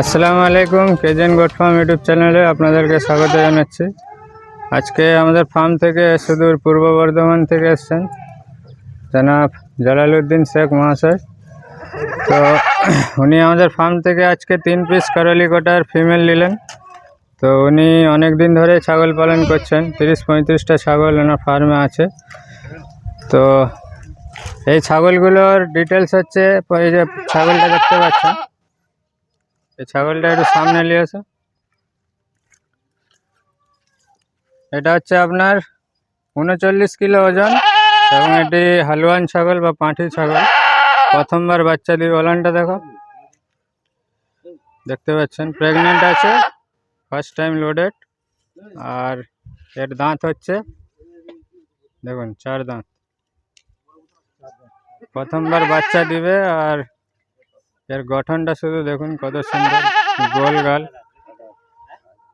আসসালামু আলাইকুম, কেজেন goat farm YouTube চ্যানেলে আপনাদেরকে স্বাগত জানাচ্ছি। আজকে আমাদের ফার্ম থেকে সুদূর পূর্ব বর্ধমান থেকে এসছেন জনাব জালালউদ্দিন শেখ মহাশয়। তো উনি আমাদের ফার্ম থেকে আজকে তিন পিস কারলি কোটার ফিমেল নিলেন। তো উনি অনেক দিন ধরে ছাগল পালন করছেন, তিরিশ পঁয়ত্রিশটা ছাগল ওনার ফার্মে আছে। তো এই ছাগলগুলোর ডিটেলস হচ্ছে, এই যে ছাগলটা দেখতে পাচ্ছেন। ছাগলটা একটু সামনে নিয়ে এসো এটা হচ্ছে আপনার উনচল্লিশ কিলো ওজন এবং এটি হালুয়ান ছাগল বা পাঁঠি ছাগল। প্রথমবার বাচ্চা দিয়ে ওলানটা দেখো। দেখতে পাচ্ছেন প্রেগনেন্ট আছে ফার্স্ট টাইম লোডেড আর এর দাঁত হচ্ছে, দেখুন, চার দাঁত। প্রথমবার বাচ্চা দিবে আর এর গঠনটা শুধু দেখুন কত সুন্দর, গোল গাল।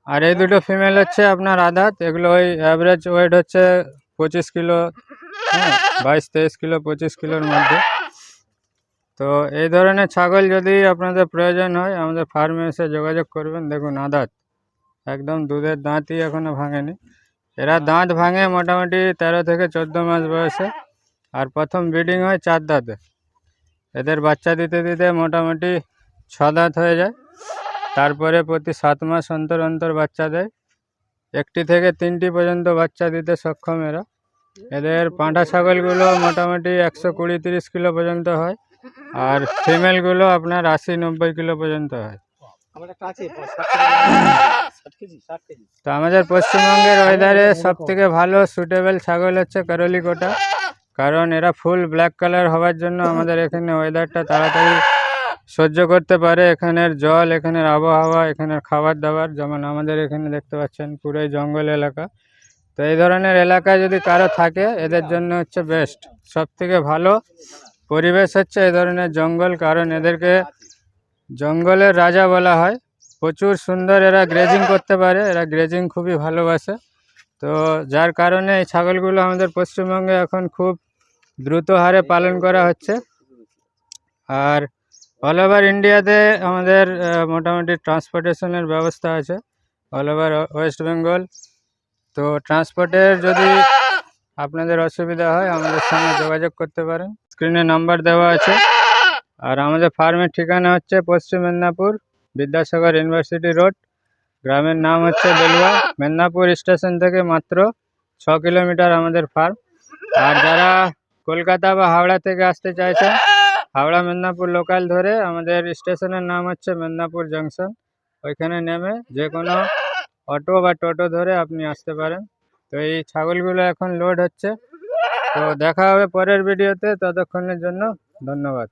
আর এই দুটো ফিমেল হচ্ছে আপনার আদাত এগুলো ওই অ্যাভারেজ ওয়েট হচ্ছে পঁচিশ কিলো হ্যাঁ বাইশ, তেইশ কিলো, পঁচিশ কিলোর মধ্যে। তো এই ধরনের ছাগল যদি আপনাদের প্রয়োজন হয়, আমাদের ফার্মে এসে যোগাযোগ করবেন। দেখুন আদাত একদম দুধের দাঁতই এখনও ভাঙেনি। এরা দাঁত ভাঙে মোটামুটি তেরো থেকে চোদ্দ মাস বয়সে, আর প্রথম ব্রিডিং হয় চার দাঁতে। এদের বাচ্চা দিতে দিতে মোটামুটি ছ দাঁত হয়ে যায়। তারপরে প্রতি সাত মাস অন্তর অন্তর বাচ্চা দেয়। একটি থেকে তিনটি পর্যন্ত বাচ্চা দিতে সক্ষম এরা। এদের পাঁঠা ছাগলগুলো মোটামুটি একশো কুড়ি তিরিশ কিলো পর্যন্ত হয় আর ফিমেলগুলো আপনার আশি নব্বই কিলো পর্যন্ত হয়। তো আমাদের পশ্চিমবঙ্গের ওয়েদারে সব থেকে ভালো সুটেবল ছাগল হচ্ছে কারলিকোটা কারণ এরা ফুল ব্ল্যাক কালার হওয়ার জন্য আমাদের এখানে ওয়েদারটা তাড়াতাড়ি সহ্য করতে পারে। এখানের জল, এখানের আবহাওয়া, এখানের খাবার দাবার যেমন আমাদের এখানে দেখতে পাচ্ছেন পুরোই জঙ্গল এলাকা। তো এই ধরনের এলাকায় যদি কারও থাকে, এদের জন্য হচ্ছে বেস্ট সব থেকে ভালো পরিবেশ হচ্ছে এই ধরনের জঙ্গল, কারণ এদেরকে জঙ্গলের রাজা বলা হয়। প্রচুর সুন্দর এরা গ্রেজিং করতে পারে, এরা গ্রেজিং খুবই ভালোবাসে। তো যার কারণে এই ছাগলগুলো আমাদের পশ্চিমবঙ্গে এখন খুব দ্রুত হারে পালন করা হচ্ছে। আর অল ওভার ইন্ডিয়াতে আমাদের মোটামুটি ট্রান্সপোর্টেশনের ব্যবস্থা আছে অল ওভার ওয়েস্ট বেঙ্গল তো ট্রান্সপোর্টের যদি আপনাদের অসুবিধা হয়, আমাদের সঙ্গে যোগাযোগ করতে পারেন। স্ক্রিনে নাম্বার দেওয়া আছে। আর আমাদের ফার্মের ঠিকানা হচ্ছে পশ্চিম মেদিনীপুর, বিদ্যাসাগর ইউনিভার্সিটি রোড। গ্রামের নাম হচ্ছে বেলুয়া। মেদিনীপুর স্টেশন থেকে মাত্র ছ কিলোমিটার আমাদের ফার্ম আর যারা কলকাতা বা হাওড়া থেকে আসতে চাইছেন? হাওড়া, মেদিনীপুর লোকাল ধরে আমাদের স্টেশনের নাম হচ্ছে মেদিনীপুর জাংশন ওইখানে নেমে যে কোনো অটো বা টোটো ধরে আপনি আসতে পারেন। তো এই ছাগলগুলো এখন লোড হচ্ছে। তো দেখা হবে পরের ভিডিওতে ততক্ষণের জন্য ধন্যবাদ।